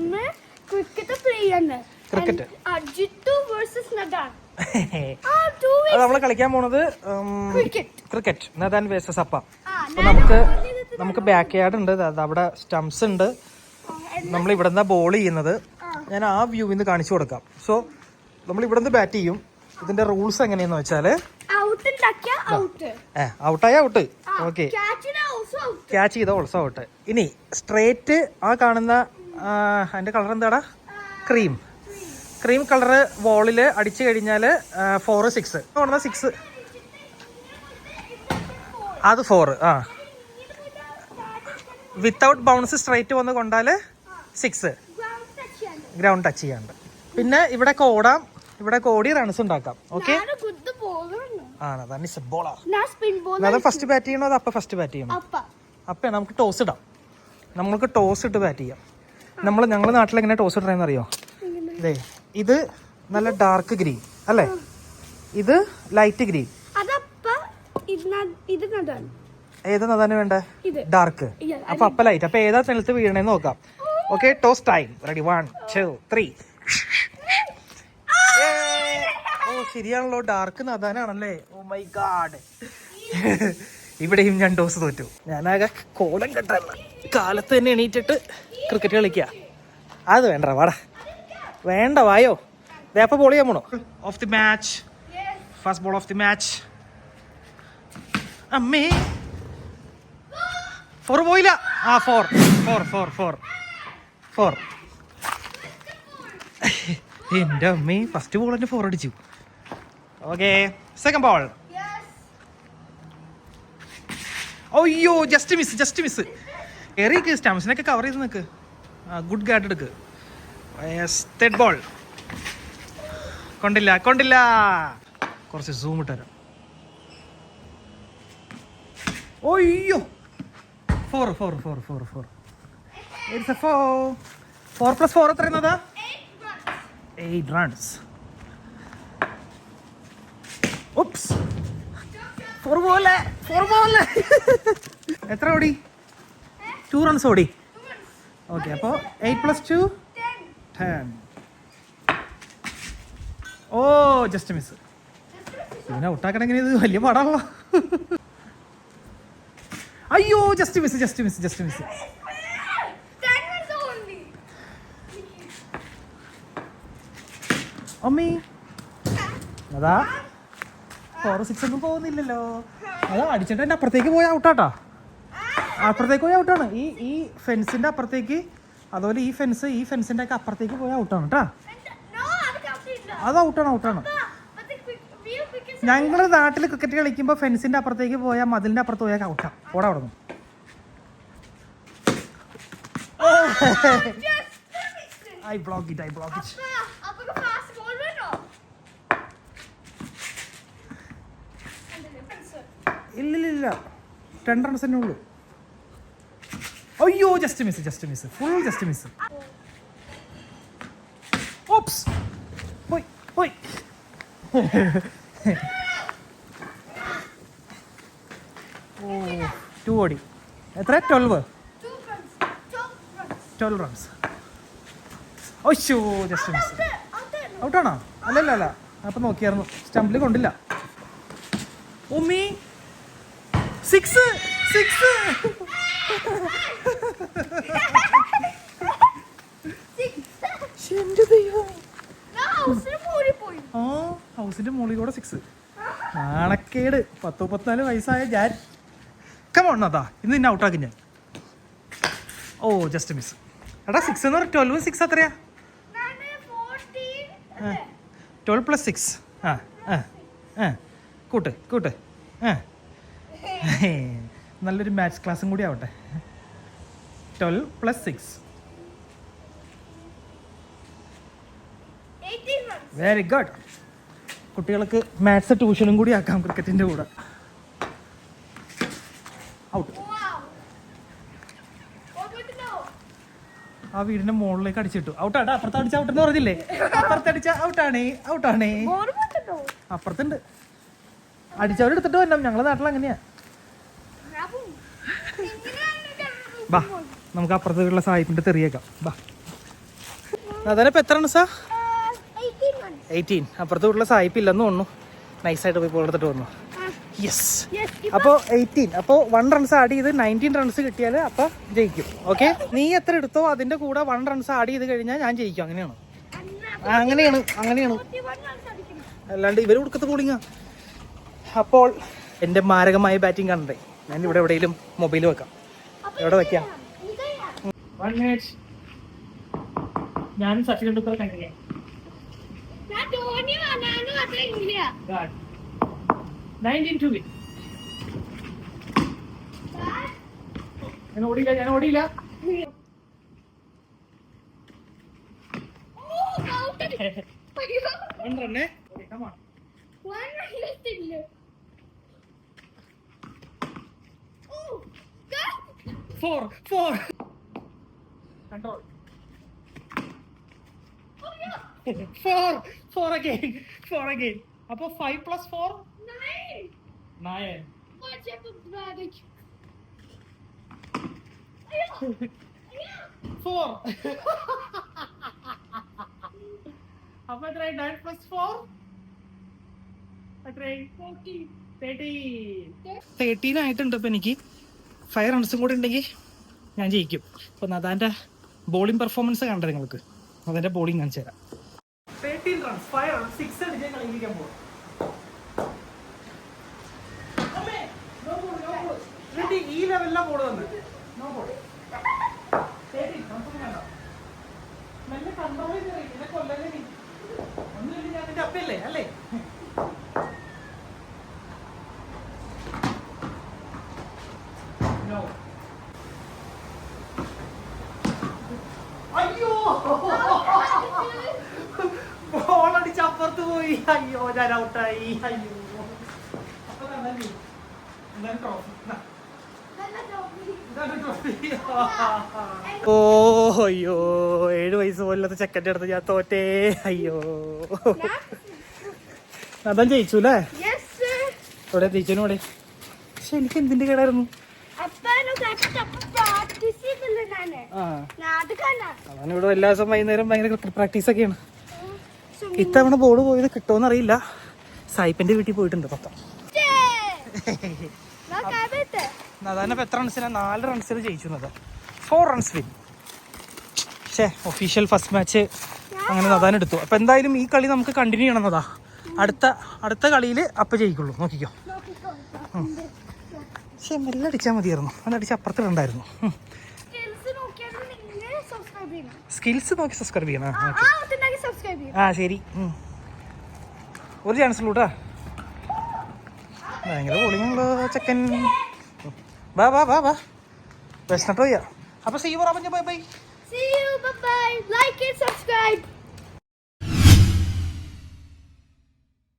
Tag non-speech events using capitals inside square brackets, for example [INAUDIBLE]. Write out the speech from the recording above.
നമ്മൾ cricket play ചെയ്യുന്നത് cricket Ajith versus Nathan. [LAUGHS] അത് നമ്മൾ കളിക്കാൻ പോണത് ക്രിക്കറ്റ് നദാൻ വേഴ്സസ് അപ്പ. നമുക്ക് നമുക്ക് ബാക്ക് യാർഡ് ഉണ്ട് അവിടെ സ്റ്റംസ് ഉണ്ട്. നമ്മൾ ഇവിടെ നിന്നാ ബോൾ ചെയ്യുന്നത്. ഞാൻ ആ വ്യൂവിൽ നിന്ന് കാണിച്ചു കൊടുക്കാം. സോ നമ്മൾ ഇവിടെ നിന്ന് ബാറ്റ് ചെയ്യും. ഇതിന്റെ റൂൾസ് എങ്ങനെയെന്ന് ഏ ഔട്ടായ ഔട്ട് ഓക്കെ ക്യാച്ച് ചെയ്ത ഓൾസോ ഔട്ട് ഇനി സ്ട്രേറ്റ് ആ കാണുന്ന ആ, അതിന്റെ കളർ എന്താടാ? ക്രീം ക്രീം കളർ വോളിൽ അടിച്ചു കഴിഞ്ഞാൽ ഫോർ സിക്സ് പറഞ്ഞ സിക്സ് അത് ഫോർ ആ. വിത്തൗട്ട് ബൗൺസ് സ്ട്രൈറ്റ് വന്ന് കൊണ്ടാൽ സിക്സ് ഗ്രൗണ്ട് ടച്ച് ചെയ്യാണ്ട്. പിന്നെ ഇവിടെ ഓടാം ഇവിടെ ഓടി റൺസ് ഉണ്ടാക്കാം. ഓക്കെ ആണ്. അതാണ് അത് ഫസ്റ്റ് ബാറ്റ് ചെയ്യണോ അത് അപ്പ ഫസ്റ്റ് ബാറ്റ് ചെയ്യണം? അപ്പ. അപ്പം നമുക്ക് ടോസ് ഇടാം. നമ്മൾക്ക് ടോസ് ഇട്ട് ബാറ്റ് ചെയ്യാം. നമ്മൾ ഞങ്ങളുടെ നാട്ടിൽ എങ്ങനെ ടോസ് ഇടണമെന്ന് അറിയോ? അതെ ഇത് നല്ല ഡാർക്ക് ഗ്രീൻ അല്ലേ? ഇത് ലൈറ്റ് ഗ്രീൻ ഏതാ നദാന് വേണ്ടേ? ഡാർക്ക് അപ്പൊ അപ്പ ലൈറ്റ് അപ്പൊ ഏതാ നിലത്ത് വീഴണേന്ന് നോക്കാം. Okay toss time ready one two three ഓ ശരിയാണല്ലോ. ഡാർക്ക് നദാനാണല്ലേ ഓ മൈ ഗാഡ് ഇവിടെയും ഞാൻ ടോസ് തോറ്റു. ഞാനാകെ കോലം കെട്ടല്ല. കാലത്ത് തന്നെ എണീറ്റിട്ട് ക്രിക്കറ്റ് കളിക്കുക അത് വേണ്ട വാടാ. വേണ്ട വായോ. ദേ അപ്പൊ ബോൾ ചെയ്യാൻ പോണോ? Of the match first ball of the match അമ്മേ. ഫോർ പോയില്ല. ആ four four four four four എന്റെ അമ്മേ ഫസ്റ്റ് ബോൾ തന്നെ ഫോർ അടിച്ചു. ഓക്കെ സെക്കൻഡ് ബോൾ അയ്യോ ജസ്റ്റ് മിസ് ജസ്റ്റ് മിസ് എറിക്ക് സ്റ്റംസിനൊക്കെ കവർ ചെയ്ത് നിൽക്ക് ഗുഡ് ഗാർഡ് എടുക്ക്. ബോൾ കൊണ്ടില്ല കൊണ്ടില്ല. കുറച്ച് സൂം ഇട്ടുതരാം ഓയ്യോ four four four four four it's a four four plus four എത്ര എന്നതാ എയ്റ്റ് റൺസ് ഉപ്സ് ഫോർ പോലെ ഫോർ പോലെ എത്ര ഓടി? ടു റൺസ് ഓടി. ഓക്കെ അപ്പോൾ eight plus two ten oh just miss പിന്നെ ഔട്ടാക്കണമെങ്കിൽ ഇത് വലിയ പാടാണല്ലോ. അയ്യോ just miss just miss just miss. അമ്മി. അതാ. ഫോർ സിക്സ് ഒന്നും പോകുന്നില്ലല്ലോ. അതാ അടിച്ചിട്ട് എന്റെ അപ്പുറത്തേക്ക് പോയ ഔട്ടാട്ടാ. അപ്പുറത്തേക്ക് പോയി ഔട്ടാണ് ഈ ഈ ഫെൻസിന്റെ അപ്പുറത്തേക്ക് അതുപോലെ ഈ ഫെൻസ് ഈ ഫെൻസിന്റെ ഒക്കെ അപ്പുറത്തേക്ക് പോയി ഔട്ടാണ് കേട്ടാ അത് ഔട്ടാണ് ഔട്ടാണ്. ഞങ്ങൾ നാട്ടിൽ ക്രിക്കറ്റ് കളിക്കുമ്പോൾ ഫെൻസിന്റെ അപ്പുറത്തേക്ക് പോയാൽ മതിലിന്റെ അപ്പുറത്ത് പോയാൽ ഔട്ടാ ഓടാ അവിടെ I block it I block it? ഇല്ലില്ല ടെൻ റൺസ് തന്നെ ഉള്ളൂ. അയ്യോ just miss just miss full just miss oops പോയി പോയി. ഓ ടു ഓടി. എത്ര? ട്വൽവ്. ട്വൽവ് റൺസ് അയ്യോ ജസ്റ്റ് മിസ്. ഔട്ടാണോ അല്ലല്ല അല്ല. അപ്പം നോക്കിയായിരുന്നു. സ്റ്റംപിൽ കൊണ്ടില്ല. ഉമ്മി. Six six. എന്റെ ദൈവം No, ഹൗസിന് മൂടിപ്പോയി. ആ ഹൗസിന്റെ മുകളിൽ കൂടെ സിക്സ്. നാണക്കേട്. പത്ത് മുപ്പത്തിനാല് വയസ്സായ ഞാൻ. കമോൺ അതാ. ഇന്ന് നിന്നെ ഔട്ടാക്കി ഞാൻ. ഓ ജസ്റ്റ് മിസ് എടാ സിക്സ് എന്ന് പറഞ്ഞാൽ ട്വൽവ് സിക്സ് അത്രയാ. ഞാൻ 14 ട്വൽവ് പ്ലസ് സിക്സ് ആ ആ ആ. കൂട്ട് കൂട്ട്. ആ. നല്ലൊരു മാത്സ് ക്ലാസ്സും കൂടി ആവട്ടെ. Twelve plus six 18 very good കുട്ടികൾക്ക് മാത്സ് ട്യൂഷനും കൂടി ആക്കാം ക്രിക്കറ്റിന്റെ കൂടെ. ഔട്ട് ആ വീടിന്റെ മുകളിലേക്ക് അടിച്ചിട്ടു. ഔട്ടാട്ടാ അപ്പുറത്ത് അടിച്ച ഔട്ടെന്ന് പറഞ്ഞില്ലേ? അപ്പുറത്തടിച്ച ഔട്ടാണേ ഔട്ടാണേ know? അപ്പുറത്തുണ്ട്. അടിച്ചവരെടുത്തിട്ട് വരണം. ഞങ്ങളെ നാട്ടിൽ അങ്ങനെയാ. ബാ നമുക്ക് അപ്പുറത്തേക്കുള്ള സായിപ്പിന്റെ തെറിയേക്കാം. ബാ. എത്ര സാ 18 months. എയ്റ്റീൻ. അപ്പുറത്തെ വീട്ടിലെ സായിപ്പ് ഇല്ലെന്ന് തോന്നുന്നു. നൈസായിട്ട് പോയി ബോൾ എടുത്തിട്ട് വന്നു. യെസ്. അപ്പോൾ എയ്റ്റീൻ. അപ്പോൾ വൺ റൺസ് ആഡ് ചെയ്ത് നയന്റീൻ റൺസ് കിട്ടിയാൽ അപ്പോൾ ജയിക്കും. ഓക്കെ നീ എത്ര എടുത്തോ അതിന്റെ കൂടെ വൺ റൺസ് ആഡ് ചെയ്ത് കഴിഞ്ഞാൽ ഞാൻ ജയിക്കും. അങ്ങനെയാണ്. അങ്ങനെയാണ്. അങ്ങനെയാണ്. 41 runs അടിക്കണം. അല്ലാണ്ട് ഇവർ കൊടുക്കത്ത് ബോളിങ്ങാ അപ്പോൾ എന്റെ മാരകമായ ബാറ്റിംഗ് കാണണ്ടേ ഞാൻ ഇവിടെ എവിടെയെങ്കിലും മൊബൈൽ വെക്കാം. എവിടെ വെക്കാം? ഞാനും. വൺ മിനിറ്റ് സച്ചിൻ ടെണ്ടുൽക്കർ കണ്ടില്ലേ? ഞാൻ ഓടിയില്ല ഞാൻ ഓടിയില്ല. ഔട്ട് [LAUGHS] അയ്യോ one റണ്ണേ come on one run still oh God. Four four control yeah. Four four again four again അപ്പൊ five plus four. Nine four അപ്പൊ എത്രയായി? നയൻ പ്ലസ് ഫോർ എത്രയായി? തേർട്ടീൻ ആയിട്ടുണ്ട് ഇപ്പൊ എനിക്ക്. ഫൈവ് റൺസും കൂടെ ഉണ്ടെങ്കിൽ ഞാൻ ജയിക്കും. അപ്പൊ നദാന്റെ ബോളിംഗ് പെർഫോമൻസ് കണ്ടത് നിങ്ങൾക്ക്? നദാന്റെ ബോളിംഗ് കാണിച്ചു തരാം തേർട്ടീൻ റൺസ് പോകും. ഈ നോ കൺട്രോൾ നീ? ഞാൻ നിന്റെ അപ്പയല്ലേ? അല്ലേ No. അയ്യോ ബോൾ അടിച്ച് അയ്യോ ഞാൻ ഔട്ടായി അയ്യോ അപ്പൊ ട്രോഫി ഓ അയ്യോ ഏഴ് വയസ്സ് പോലത്തെ ചെക്കന്റെ അടുത്ത് ഞാൻ തോറ്റേ അയ്യോ. അതാ ജയിച്ചു അല്ലേ. ഇവിടെ ജയിച്ചനും ഇവിടെ പക്ഷെ എനിക്ക് എന്തിന്റെ കേടായിരുന്നു? ഇവിടെ എല്ലാ ദിവസം വൈകുന്നേരം ഭയങ്കര ക്രിക്കറ്റ് പ്രാക്ടീസ് ഒക്കെയാണ് ഇത്തവണ ബോർഡ് പോയത് കിട്ടുമോന്ന് അറിയില്ല. സായിപ്പിന്റെ വീട്ടിൽ പോയിട്ടുണ്ട് പത്തം നദാന എത്ര റൺസിനാ നാല് റൺസിന് ജയിച്ചു ഫോർ റൺസ് വിൻ പക്ഷേ ഒഫീഷ്യൽ ഫസ്റ്റ് മാച്ച് അങ്ങനെ നദാൻ എടുത്തു. അപ്പൊ എന്തായാലും ഈ കളി നമുക്ക് കണ്ടിന്യൂ ചെയ്യണം നദാ. അടുത്ത അടുത്ത കളിയിൽ അപ്പൊ ജയിക്കുള്ളൂ. നോക്കിക്കോ. പക്ഷേ മെല്ലെ അടിച്ചാൽ മതിയായിരുന്നു. അത് അടിച്ച അപ്പുറത്തിലുണ്ടായിരുന്നു. സ്കിൽസ് നോക്കി സബ്സ്ക്രൈബ് ചെയ്യണം. ആ ശരി. ഒരു ചാൻസ് ഉള്ളൂ കേട്ടാ ഭയങ്കര ബോളിങ്ങുള്ള ചെക്കൻ? വാ വാ വാ വാ. വിശന്നിട്ട് പോയാ അപ്പൊ സീ പറ bye bye. See you, bye bye. Like and subscribe.